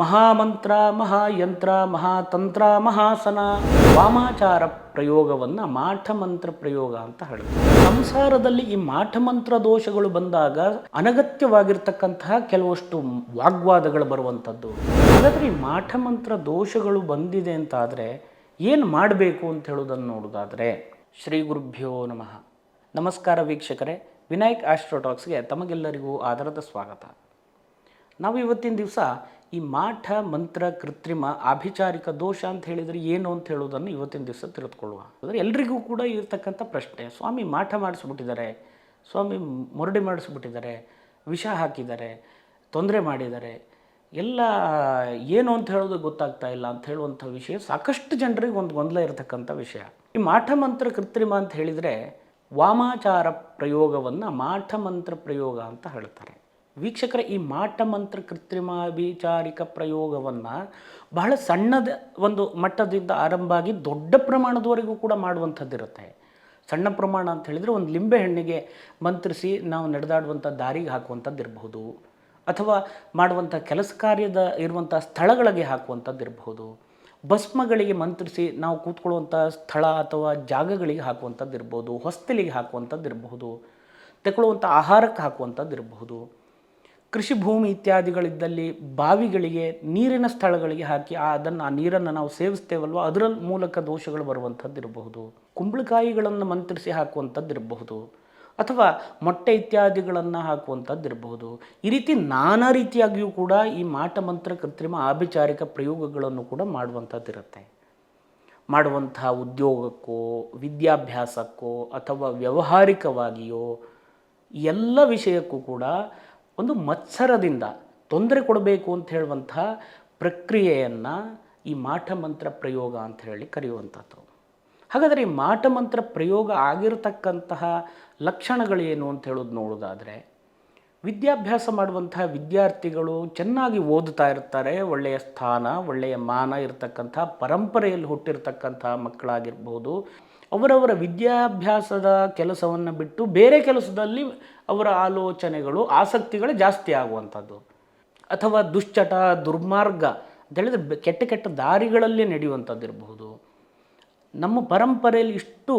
ಮಹಾಮಂತ್ರ, ಮಹಾಯಂತ್ರ, ಮಹಾತಂತ್ರ, ಮಹಾಸನ, ವಾಮಾಚಾರ ಪ್ರಯೋಗವನ್ನು ಮಾಠಮಂತ್ರ ಪ್ರಯೋಗ ಅಂತ ಹೇಳ್ತಾರೆ. ಸಂಸಾರದಲ್ಲಿ ಈ ಮಾಠಮಂತ್ರ ದೋಷಗಳು ಬಂದಾಗ ಅನಗತ್ಯವಾಗಿರ್ತಕ್ಕಂತಹ ಕೆಲವಷ್ಟು ವಾಗ್ವಾದಗಳು ಬರುವಂಥದ್ದು. ಹಾಗಾದರೆ ಈ ಮಾಠಮಂತ್ರ ದೋಷಗಳು ಬಂದಿದೆ ಅಂತಾದರೆ ಏನು ಮಾಡಬೇಕು ಅಂತ ಹೇಳೋದನ್ನು ನೋಡೋದಾದರೆ ಶ್ರೀ ಗುರುಭ್ಯೋ ನಮಃ. ನಮಸ್ಕಾರ ವೀಕ್ಷಕರೇ, ವಿನಾಯಕ್ ಆಸ್ಟ್ರೋಟಾಕ್ಸ್ಗೆ ತಮಗೆಲ್ಲರಿಗೂ ಆಧಾರದ ಸ್ವಾಗತ. ನಾವು ಇವತ್ತಿನ ದಿವಸ ಈ ಮಾಠ ಮಂತ್ರ ಕೃತ್ರಿಮ ಆಭಿಚಾರಿಕ ದೋಷ ಅಂತ ಹೇಳಿದರೆ ಏನು ಅಂತ ಹೇಳೋದನ್ನು ಇವತ್ತಿನ ದಿವಸ ತಿಳಿದುಕೊಳ್ಳುವ. ಅಂದರೆ ಎಲ್ರಿಗೂ ಕೂಡ ಇರ್ತಕ್ಕಂಥ ಪ್ರಶ್ನೆ. ಸ್ವಾಮಿ ಮಾಠ ಮಾಡಿಸ್ಬಿಟ್ಟಿದ್ದಾರೆ. ಸ್ವಾಮಿ ಮೊರಡಿ ಮಾಡಿಸ್ಬಿಟ್ಟಿದ್ದಾರೆ. ವಿಷ ಹಾಕಿದ್ದಾರೆ. ತೊಂದರೆ ಮಾಡಿದ್ದಾರೆ. ಎಲ್ಲ ಏನು ಅಂತ ಹೇಳೋದು ಗೊತ್ತಾಗ್ತಾ ಇಲ್ಲ ಅಂತ ಹೇಳುವಂಥ ವಿಷಯ ಸಾಕಷ್ಟು ಜನರಿಗೆ ಒಂದು ಗೊಂದಲ ಇರತಕ್ಕಂಥ ವಿಷಯ. ಈ ಮಾಠ ಮಂತ್ರ ಕೃತ್ರಿಮ ಅಂತ ಹೇಳಿದರೆ ವಾಮಾಚಾರ ಪ್ರಯೋಗವನ್ನು ಮಾಠ ಮಂತ್ರ ಪ್ರಯೋಗ ಅಂತ ಹೇಳ್ತಾರೆ. ವೀಕ್ಷಕರ ಈ ಮಾಟ ಮಂತ್ರ ಕೃತ್ರಿಮಾಭಿಚಾರಿಕ ಪ್ರಯೋಗವನ್ನು ಬಹಳ ಸಣ್ಣದ ಒಂದು ಮಟ್ಟದಿಂದ ಆರಂಭ ಆಗಿ ದೊಡ್ಡ ಪ್ರಮಾಣದವರೆಗೂ ಕೂಡ ಮಾಡುವಂಥದ್ದಿರುತ್ತೆ ಸಣ್ಣ ಪ್ರಮಾಣ ಅಂತ ಹೇಳಿದರೆ ಒಂದು ಲಿಂಬೆ ಹಣ್ಣಿಗೆ ಮಂತ್ರಿಸಿ ನಾವು ನಡೆದಾಡುವಂಥ ದಾರಿಗೆ ಹಾಕುವಂಥದ್ದು ಇರಬಹುದು. ಅಥವಾ ಮಾಡುವಂಥ ಕೆಲಸ ಕಾರ್ಯದ ಇರುವಂಥ ಸ್ಥಳಗಳಿಗೆ ಹಾಕುವಂಥದ್ದು ಇರಬಹುದು. ಭಸ್ಮಗಳಿಗೆ ಮಂತ್ರಿಸಿ ನಾವು ಕೂತ್ಕೊಳ್ಳುವಂಥ ಸ್ಥಳ ಅಥವಾ ಜಾಗಗಳಿಗೆ ಹಾಕುವಂಥದ್ದು ಇರ್ಬೋದು ಹೊಸ್ತಲಿಗೆ ಹಾಕುವಂಥದ್ದು ಇರಬಹುದು. ತಗೊಳ್ಳುವಂಥ ಆಹಾರಕ್ಕೆ ಹಾಕುವಂಥದ್ದು ಇರಬಹುದು. ಕೃಷಿ ಭೂಮಿ ಇತ್ಯಾದಿಗಳಿದ್ದಲ್ಲಿ ಬಾವಿಗಳಿಗೆ ನೀರಿನ ಸ್ಥಳಗಳಿಗೆ ಹಾಕಿ ಅದನ್ನು, ಆ ನೀರನ್ನು ನಾವು ಸೇವಿಸ್ತೇವಲ್ವ? ಅದರ ಮೂಲಕ ದೋಷಗಳು ಬರುವಂಥದ್ದು ಇರಬಹುದು ಕುಂಬಳಕಾಯಿಗಳನ್ನು ಮಂತ್ರಿಸಿ ಹಾಕುವಂಥದ್ದು ಇರಬಹುದು ಅಥವಾ ಮೊಟ್ಟೆ ಇತ್ಯಾದಿಗಳನ್ನು ಹಾಕುವಂಥದ್ದು ಇರಬಹುದು ಈ ರೀತಿ ನಾನಾ ರೀತಿಯಾಗಿಯೂ ಕೂಡ ಈ ಮಾಟ ಮಂತ್ರ ಕೃತ್ರಿಮ ಆಭಿಚಾರಿಕ ಪ್ರಯೋಗಗಳನ್ನು ಕೂಡ ಮಾಡುವಂಥದ್ದು ಇರುತ್ತೆ ಮಾಡುವಂಥ ಉದ್ಯೋಗಕ್ಕೋ, ವಿದ್ಯಾಭ್ಯಾಸಕ್ಕೋ ಅಥವಾ ವ್ಯಾವಹಾರಿಕವಾಗಿಯೋ, ಎಲ್ಲ ವಿಷಯಕ್ಕೂ ಕೂಡ ಒಂದು ಮತ್ಸರದಿಂದ ತೊಂದರೆ ಕೊಡಬೇಕು ಅಂತ ಹೇಳುವಂಥ ಪ್ರಕ್ರಿಯೆಯನ್ನು ಈ ಮಾಠ ಮಂತ್ರ ಪ್ರಯೋಗ ಅಂತ ಹೇಳಿ ಕರೆಯುವಂಥದ್ದು. ಹಾಗಾದರೆ ಈ ಮಾಟ ಮಂತ್ರ ಪ್ರಯೋಗ ಆಗಿರತಕ್ಕಂತಹ ಲಕ್ಷಣಗಳೇನು ಅಂತ ಹೇಳೋದು ನೋಡೋದಾದರೆ ವಿದ್ಯಾಭ್ಯಾಸ ಮಾಡುವಂತಹ ವಿದ್ಯಾರ್ಥಿಗಳು ಚೆನ್ನಾಗಿ ಓದುತ್ತಾ ಇರ್ತಾರೆ ಒಳ್ಳೆಯ ಸ್ಥಾನ, ಒಳ್ಳೆಯ ಮಾನ ಇರತಕ್ಕಂಥ, ಪರಂಪರೆಯಲ್ಲಿ ಹುಟ್ಟಿರ್ತಕ್ಕಂಥ ಮಕ್ಕಳಾಗಿರ್ಬೋದು. ಅವರವರ ವಿದ್ಯಾಭ್ಯಾಸದ ಕೆಲಸವನ್ನು ಬಿಟ್ಟು ಬೇರೆ ಕೆಲಸದಲ್ಲಿ ಅವರ ಆಲೋಚನೆಗಳು, ಆಸಕ್ತಿಗಳು ಜಾಸ್ತಿ ಆಗುವಂಥದ್ದು. ಅಥವಾ ದುಶ್ಚಟ, ದುರ್ಮಾರ್ಗ ಅಂತ ಹೇಳಿದ್ರೆ ಕೆಟ್ಟ ಕೆಟ್ಟ ದಾರಿಗಳಲ್ಲಿ ನಡೆಯುವಂಥದ್ದು ಇರಬಹುದು ನಮ್ಮ ಪರಂಪರೆಯಲ್ಲಿ ಇಷ್ಟು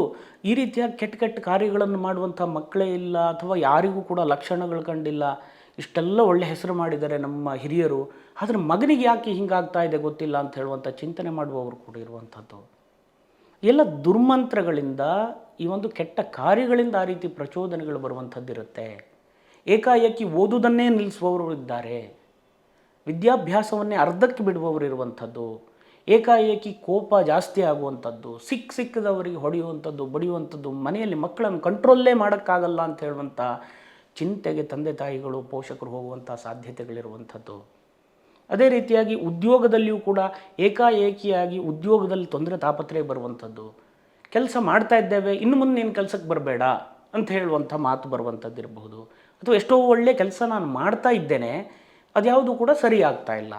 ಈ ರೀತಿಯ ಕೆಟ್ಟ ಕೆಟ್ಟ ಕಾರ್ಯಗಳನ್ನು ಮಾಡುವಂಥ ಮಕ್ಕಳೇ ಇಲ್ಲ ಅಥವಾ ಯಾರಿಗೂ ಕೂಡ ಲಕ್ಷಣಗಳು ಕಂಡಿಲ್ಲ. ಇಷ್ಟೆಲ್ಲ ಒಳ್ಳೆ ಹೆಸರು ಮಾಡಿದ್ದಾರೆ ನಮ್ಮ ಹಿರಿಯರು. ಆದರೆ ಮಗನಿಗೆ ಯಾಕೆ ಹಿಂಗಾಗ್ತಾ ಇದೆ ಗೊತ್ತಿಲ್ಲ ಅಂತ ಹೇಳುವಂಥ ಚಿಂತನೆ ಮಾಡುವವರು ಕೂಡ ಇರುವಂಥದ್ದು. ಎಲ್ಲ ದುರ್ಮಂತ್ರಗಳಿಂದ, ಈ ಒಂದು ಕೆಟ್ಟ ಕಾರ್ಯಗಳಿಂದ ಆ ರೀತಿ ಪ್ರಚೋದನೆಗಳು ಬರುವಂಥದ್ದಿರುತ್ತೆ ಏಕಾಏಕಿ ಓದುವುದನ್ನೇ ನಿಲ್ಲಿಸುವವರು ಇದ್ದಾರೆ. ವಿದ್ಯಾಭ್ಯಾಸವನ್ನೇ ಅರ್ಧಕ್ಕೆ ಬಿಡುವವರು ಇರುವಂಥದ್ದು. ಏಕಾಏಕಿ ಕೋಪ ಜಾಸ್ತಿ ಆಗುವಂಥದ್ದು ಸಿಕ್ಕ ಸಿಕ್ಕದವರಿಗೆ ಹೊಡೆಯುವಂಥದ್ದು, ಬಡಿಯುವಂಥದ್ದು, ಮನೆಯಲ್ಲಿ ಮಕ್ಕಳನ್ನು ಕಂಟ್ರೋಲ್ಲೇ ಮಾಡೋಕ್ಕಾಗಲ್ಲ ಅಂತ ಹೇಳುವಂಥ ಚಿಂತೆಗೆ ತಂದೆ ತಾಯಿಗಳು, ಪೋಷಕರು ಹೋಗುವಂಥ ಸಾಧ್ಯತೆಗಳಿರುವಂಥದ್ದು. ಅದೇ ರೀತಿಯಾಗಿ ಉದ್ಯೋಗದಲ್ಲಿಯೂ ಕೂಡ ಏಕಾಏಕಿಯಾಗಿ ಉದ್ಯೋಗದಲ್ಲಿ ತೊಂದರೆ ತಾಪತ್ರೆ ಬರುವಂಥದ್ದು. ಕೆಲಸ ಮಾಡ್ತಾ ಇದ್ದೇವೆ, ಇನ್ನು ಮುಂದೆ ನೀನು ಕೆಲಸಕ್ಕೆ ಬರಬೇಡ ಅಂತ ಹೇಳುವಂಥ ಮಾತು ಬರುವಂಥದ್ದು ಇರಬಹುದು. ಅಥವಾ ಎಷ್ಟೋ ಒಳ್ಳೆಯ ಕೆಲಸ ನಾನು ಮಾಡ್ತಾ ಇದ್ದೇನೆ, ಅದ್ಯಾವುದು ಕೂಡ ಸರಿ ಆಗ್ತಾ ಇಲ್ಲ.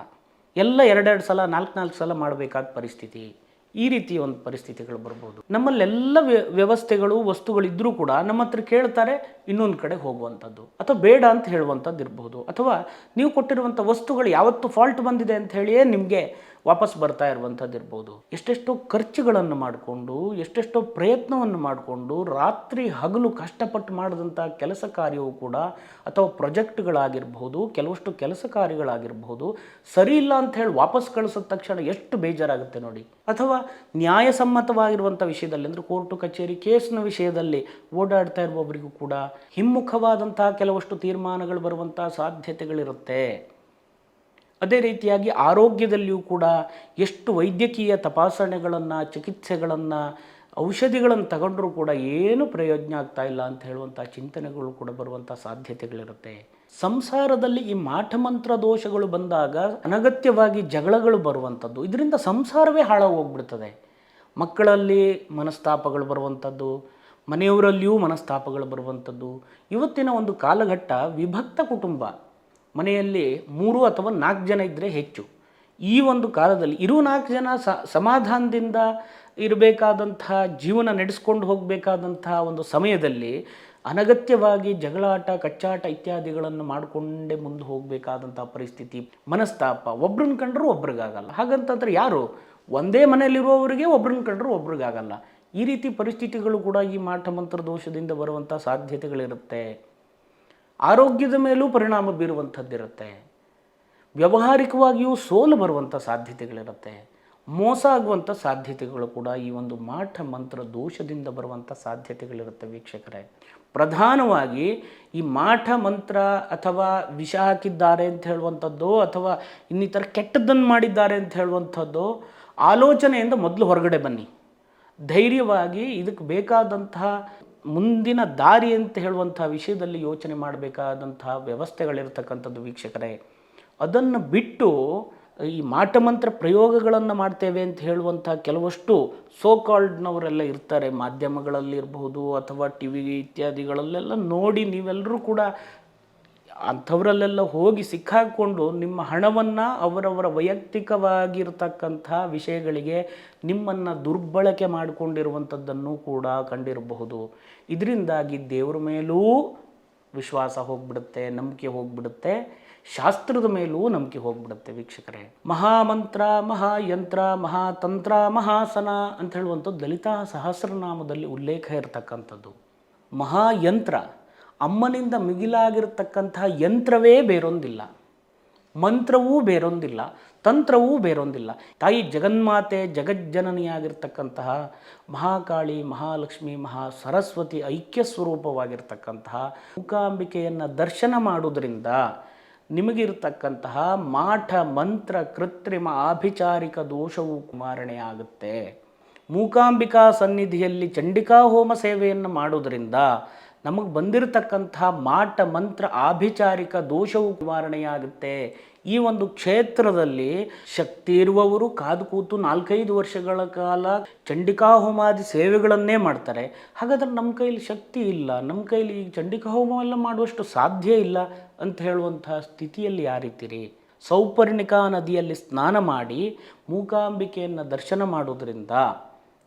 ಎಲ್ಲ ಎರಡೆರಡು ಸಲ, ನಾಲ್ಕು ನಾಲ್ಕು ಸಲ ಮಾಡಬೇಕಾದ ಪರಿಸ್ಥಿತಿ. ಈ ರೀತಿಯ ಒಂದು ಪರಿಸ್ಥಿತಿಗಳು ಬರ್ಬೋದು. ನಮ್ಮಲ್ಲೆಲ್ಲ ವ್ಯ, ವ್ಯವಸ್ಥೆಗಳು ವಸ್ತುಗಳಿದ್ದರೂ ಕೂಡ ನಮ್ಮ ಹತ್ರ ಕೇಳ್ತಾರೆ, ಇನ್ನೊಂದು ಕಡೆ ಹೋಗುವಂಥದ್ದು. ಅಥವಾ ಬೇಡ ಅಂತ ಹೇಳುವಂಥದ್ದು ಇರ್ಬೋದು ಅಥವಾ ನೀವು ಕೊಟ್ಟಿರುವಂಥ ವಸ್ತುಗಳು ಯಾವತ್ತು ಫಾಲ್ಟ್ ಬಂದಿದೆ ಅಂತ ಹೇಳಿಯೇ ನಿಮಗೆ ವಾಪಸ್ ಬರ್ತಾ ಇರುವಂಥದ್ದು ಇರ್ಬೋದು. ಎಷ್ಟೆಷ್ಟೋ ಖರ್ಚುಗಳನ್ನು ಮಾಡಿಕೊಂಡು, ಎಷ್ಟೆಷ್ಟೋ ಪ್ರಯತ್ನವನ್ನು ಮಾಡಿಕೊಂಡು, ರಾತ್ರಿ ಹಗಲು ಕಷ್ಟಪಟ್ಟು ಮಾಡಿದಂಥ ಕೆಲಸ ಕಾರ್ಯವೂ ಕೂಡ ಅಥವಾ ಪ್ರಾಜೆಕ್ಟ್ಗಳಾಗಿರ್ಬೋದು, ಕೆಲವಷ್ಟು ಕೆಲಸ ಕಾರ್ಯಗಳಾಗಿರ್ಬೋದು, ಸರಿ ಇಲ್ಲ ಅಂತ ಹೇಳಿ ವಾಪಸ್ ಕಳಿಸಿದ ತಕ್ಷಣ ಎಷ್ಟು ಬೇಜಾರಾಗುತ್ತೆ ನೋಡಿ. ಅಥವಾ ನ್ಯಾಯಸಮ್ಮತವಾಗಿರುವಂಥ ವಿಷಯದಲ್ಲಿ ಅಂದರೆ ಕೋರ್ಟು ಕಚೇರಿ ಕೇಸ್ನ ವಿಷಯದಲ್ಲಿ ಓಡಾಡ್ತಾ ಇರುವವರಿಗೂ ಕೂಡ ಹಿಮ್ಮುಖವಾದಂತಹ ಕೆಲವಷ್ಟು ತೀರ್ಮಾನಗಳು ಬರುವಂಥ ಸಾಧ್ಯತೆಗಳಿರುತ್ತೆ. ಅದೇ ರೀತಿಯಾಗಿ ಆರೋಗ್ಯದಲ್ಲಿಯೂ ಕೂಡ ಎಷ್ಟು ವೈದ್ಯಕೀಯ ತಪಾಸಣೆಗಳನ್ನು, ಚಿಕಿತ್ಸೆಗಳನ್ನು, ಔಷಧಿಗಳನ್ನು ತಗೊಂಡರೂ ಕೂಡ ಏನು ಪ್ರಯೋಜನ ಆಗ್ತಾ ಇಲ್ಲ ಅಂತ ಹೇಳುವಂಥ ಚಿಂತನೆಗಳು ಕೂಡ ಬರುವಂಥ ಸಾಧ್ಯತೆಗಳಿರುತ್ತೆ. ಸಂಸಾರದಲ್ಲಿ ಈ ಮಾಠಮಂತ್ರ ದೋಷಗಳು ಬಂದಾಗ ಅನಗತ್ಯವಾಗಿ ಜಗಳಗಳು ಬರುವಂಥದ್ದು. ಇದರಿಂದ ಸಂಸಾರವೇ ಹಾಳಾಗೋಗ್ಬಿಡ್ತದೆ. ಮಕ್ಕಳಲ್ಲಿ ಮನಸ್ತಾಪಗಳು ಬರುವಂಥದ್ದು, ಮನೆಯವರಲ್ಲಿಯೂ ಮನಸ್ತಾಪಗಳು ಬರುವಂಥದ್ದು. ಇವತ್ತಿನ ಒಂದು ಕಾಲಘಟ್ಟ ವಿಭಕ್ತ ಕುಟುಂಬ. ಮನೆಯಲ್ಲಿ ಮೂರು ಅಥವಾ ನಾಲ್ಕು ಜನ ಇದ್ದರೆ ಹೆಚ್ಚು. ಈ ಒಂದು ಕಾಲದಲ್ಲಿ ಇರುವ ನಾಲ್ಕು ಜನ ಸಮಾಧಾನದಿಂದ ಇರಬೇಕಾದಂಥ, ಜೀವನ ನಡೆಸ್ಕೊಂಡು ಹೋಗಬೇಕಾದಂಥ ಒಂದು ಸಮಯದಲ್ಲಿ ಅನಗತ್ಯವಾಗಿ ಜಗಳಾಟ, ಕಚ್ಚಾಟ ಇತ್ಯಾದಿಗಳನ್ನು ಮಾಡಿಕೊಂಡೇ ಮುಂದೆ ಹೋಗಬೇಕಾದಂಥ ಪರಿಸ್ಥಿತಿ, ಮನಸ್ತಾಪ ಒಬ್ರನ್ನ ಕಂಡರೂ ಒಬ್ರಿಗಾಗಲ್ಲ. ಹಾಗಂತಂದ್ರೆ ಯಾರು? ಒಂದೇ ಮನೆಯಲ್ಲಿರುವವರಿಗೆ ಒಬ್ರನ್ನ ಕಂಡರೂ ಒಬ್ರಿಗಾಗಲ್ಲ. ಈ ರೀತಿ ಪರಿಸ್ಥಿತಿಗಳು ಕೂಡ ಈ ಮಾಟ ಮಂತ್ರ ದೋಷದಿಂದ ಬರುವಂಥ ಸಾಧ್ಯತೆಗಳಿರುತ್ತೆ. ಆರೋಗ್ಯದ ಮೇಲೂ ಪರಿಣಾಮ ಬೀರುವಂಥದ್ದಿರುತ್ತೆ. ವ್ಯಾವಹಾರಿಕವಾಗಿಯೂ ಸೋಲು ಬರುವಂಥ ಸಾಧ್ಯತೆಗಳಿರುತ್ತೆ. ಮೋಸ ಆಗುವಂಥ ಸಾಧ್ಯತೆಗಳು ಕೂಡ ಈ ಒಂದು ಮಾಠ ಮಂತ್ರ ದೋಷದಿಂದ ಬರುವಂಥ ಸಾಧ್ಯತೆಗಳಿರುತ್ತೆ ವೀಕ್ಷಕರೇ. ಪ್ರಧಾನವಾಗಿ ಈ ಮಾಠ ಮಂತ್ರ ಅಥವಾ ವಿಷ ಹಾಕಿದ್ದಾರೆ ಅಂತ ಹೇಳುವಂಥದ್ದು ಅಥವಾ ಇನ್ನಿತರ ಕೆಟ್ಟದ್ದನ್ನು ಮಾಡಿದ್ದಾರೆ ಅಂತ ಹೇಳುವಂಥದ್ದು ಆಲೋಚನೆಯಿಂದ ಮೊದಲು ಹೊರಗಡೆ ಬನ್ನಿ. ಧೈರ್ಯವಾಗಿ ಇದಕ್ಕೆ ಬೇಕಾದಂತಹ ಮುಂದಿನ ದಾರಿ ಅಂತ ಹೇಳುವಂಥ ವಿಷಯದಲ್ಲಿ ಯೋಚನೆ ಮಾಡಬೇಕಾದಂತಹ ವ್ಯವಸ್ಥೆಗಳಿರ್ತಕ್ಕಂಥದ್ದು ವೀಕ್ಷಕರೇ. ಅದನ್ನು ಬಿಟ್ಟು ಈ ಮಾಟಮಂತ್ರ ಪ್ರಯೋಗಗಳನ್ನು ಮಾಡ್ತೇವೆ ಅಂತ ಹೇಳುವಂಥ ಕೆಲವಷ್ಟು ಸೋ ಕಾಲ್ಡ್ನವರೆಲ್ಲ ಇರ್ತಾರೆ. ಮಾಧ್ಯಮಗಳಲ್ಲಿ ಇರಬಹುದು ಅಥವಾ ಟಿ ವಿ ಇತ್ಯಾದಿಗಳಲ್ಲೆಲ್ಲ ನೋಡಿ ನೀವೆಲ್ಲರೂ ಕೂಡ ಅಂಥವರಲ್ಲೆಲ್ಲ ಹೋಗಿ ಸಿಕ್ಕಾಕ್ಕೊಂಡು ನಿಮ್ಮ ಹಣವನ್ನು ಅವರವರ ವೈಯಕ್ತಿಕವಾಗಿರ್ತಕ್ಕಂಥ ವಿಷಯಗಳಿಗೆ ನಿಮ್ಮನ್ನು ದುರ್ಬಳಕೆ ಮಾಡಿಕೊಂಡಿರುವಂಥದ್ದನ್ನು ಕೂಡ ಕಂಡಿರಬಹುದು. ಇದರಿಂದಾಗಿ ದೇವರ ಮೇಲೂ ವಿಶ್ವಾಸ ಹೋಗ್ಬಿಡುತ್ತೆ, ನಂಬಿಕೆ ಹೋಗ್ಬಿಡುತ್ತೆ, ಶಾಸ್ತ್ರದ ಮೇಲೂ ನಂಬಿಕೆ ಹೋಗ್ಬಿಡುತ್ತೆ ವೀಕ್ಷಕರೇ. ಮಹಾಮಂತ್ರ, ಮಹಾಯಂತ್ರ, ಮಹಾತಂತ್ರ, ಮಹಾಸನ ಅಂತ ಹೇಳುವಂಥದ್ದು ದಲಿತಾ ಸಹಸ್ರನಾಮದಲ್ಲಿ ಉಲ್ಲೇಖ ಇರತಕ್ಕಂಥದ್ದು. ಮಹಾಯಂತ್ರ ಅಮ್ಮನಿಂದ ಮಿಗಿಲಾಗಿರ್ತಕ್ಕಂತಹ ಯಂತ್ರವೇ ಬೇರೊಂದಿಲ್ಲ. ಮಂತ್ರವೂ ಬೇರೊಂದಿಲ್ಲ. ತಂತ್ರವೂ ಬೇರೊಂದಿಲ್ಲ. ತಾಯಿ ಜಗನ್ಮಾತೆ ಜಗಜ್ಜನನಿಯಾಗಿರ್ತಕ್ಕಂತಹ ಮಹಾಕಾಳಿ, ಮಹಾಲಕ್ಷ್ಮಿ, ಮಹಾ ಸರಸ್ವತಿ ಐಕ್ಯ ಸ್ವರೂಪವಾಗಿರ್ತಕ್ಕಂತಹ ಮೂಕಾಂಬಿಕೆಯನ್ನು ದರ್ಶನ ಮಾಡುವುದರಿಂದ ನಿಮಗಿರ್ತಕ್ಕಂತಹ ಮಾಠ, ಮಂತ್ರ, ಕೃತ್ರಿಮ, ಆಭಿಚಾರಿಕ ದೋಷವು ಕುಮಾರಣೆ ಆಗುತ್ತೆ. ಮೂಕಾಂಬಿಕಾ ಸನ್ನಿಧಿಯಲ್ಲಿ ಚಂಡಿಕಾ ಹೋಮ ಸೇವೆಯನ್ನು ಮಾಡೋದರಿಂದ ನಮಗೆ ಬಂದಿರತಕ್ಕಂಥ ಮಾಟ, ಮಂತ್ರ, ಆಭಿಚಾರಿಕ ದೋಷವು ನಿವಾರಣೆಯಾಗುತ್ತೆ. ಈ ಒಂದು ಕ್ಷೇತ್ರದಲ್ಲಿ ಶಕ್ತಿ ಇರುವವರು ಕಾದು ಕೂತು ನಾಲ್ಕೈದು ವರ್ಷಗಳ ಕಾಲ ಚಂಡಿಕಾ ಹೋಮಾದಿ ಸೇವೆಗಳನ್ನೇ ಮಾಡ್ತಾರೆ. ಹಾಗಾದ್ರೆ ನಮ್ಮ ಕೈಲಿ ಶಕ್ತಿ ಇಲ್ಲ. ನಮ್ಮ ಕೈಲಿ ಈ ಚಂಡಿಕಾ ಹೋಮ ಮಾಡುವಷ್ಟು ಸಾಧ್ಯ ಇಲ್ಲ ಅಂತ ಹೇಳುವಂತಹ ಸ್ಥಿತಿಯಲ್ಲಿ ಯಾರಿದ್ದೀರಿ? ಸೌಪರ್ಣಿಕಾ ನದಿಯಲ್ಲಿ ಸ್ನಾನ ಮಾಡಿ ಮೂಕಾಂಬಿಕೆಯನ್ನು ದರ್ಶನ ಮಾಡೋದ್ರಿಂದ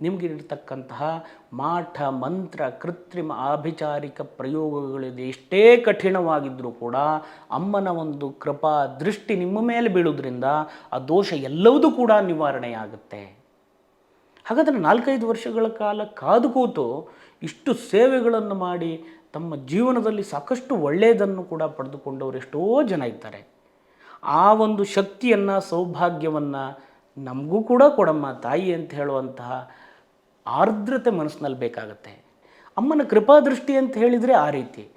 ನಿಮಗಿರ್ತಕ್ಕಂತಹ ಮಾಠ, ಮಂತ್ರ, ಕೃತ್ರಿಮ, ಆಭಿಚಾರಿಕ ಪ್ರಯೋಗಗಳಿದೆ. ಎಷ್ಟೇ ಕಠಿಣವಾಗಿದ್ದರೂ ಕೂಡ ಅಮ್ಮನ ಒಂದು ಕೃಪಾ ದೃಷ್ಟಿ ನಿಮ್ಮ ಮೇಲೆ ಬೀಳೋದ್ರಿಂದ ಆ ದೋಷ ಎಲ್ಲವೂ ಕೂಡ ನಿವಾರಣೆಯಾಗುತ್ತೆ. ಹಾಗಾದರೆ ನಾಲ್ಕೈದು ವರ್ಷಗಳ ಕಾಲ ಕಾದು ಕೂತು ಇಷ್ಟು ಸೇವೆಗಳನ್ನು ಮಾಡಿ ತಮ್ಮ ಜೀವನದಲ್ಲಿ ಸಾಕಷ್ಟು ಒಳ್ಳೆಯದನ್ನು ಕೂಡ ಪಡೆದುಕೊಂಡವರು ಎಷ್ಟೋ ಜನ ಇದ್ದಾರೆ. ಆ ಒಂದು ಶಕ್ತಿಯನ್ನು, ಸೌಭಾಗ್ಯವನ್ನು ನಮಗೂ ಕೂಡ ಕೊಡಮ್ಮ ತಾಯಿ ಅಂತ ಹೇಳುವಂತಹ ಆರ್ದ್ರತೆ ಮನಸ್ಸಿನಲ್ಲಿ ಬೇಕಾಗುತ್ತೆ. ಅಮ್ಮನ ಕೃಪಾದೃಷ್ಟಿ ಅಂತ ಹೇಳಿದರೆ ಆ ರೀತಿ.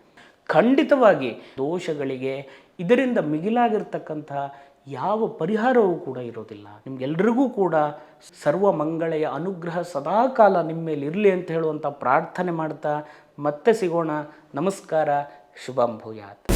ಖಂಡಿತವಾಗಿ ದೋಷಗಳಿಗೆ ಇದರಿಂದ ಮಿಗಿಲಾಗಿರ್ತಕ್ಕಂತಹ ಯಾವ ಪರಿಹಾರವೂ ಕೂಡ ಇರೋದಿಲ್ಲ. ನಿಮ್ಗೆಲ್ರಿಗೂ ಕೂಡ ಸರ್ವ ಮಂಗಳೆಯ ಅನುಗ್ರಹ ಸದಾಕಾಲ ನಿಮ್ಮ ಮೇಲೆ ಇರಲಿ ಅಂತ ಹೇಳುವಂಥ ಪ್ರಾರ್ಥನೆ ಮಾಡ್ತಾ ಮತ್ತೆ ಸಿಗೋಣ. ನಮಸ್ಕಾರ. ಶುಭಂ ಭೂಯಾತ್.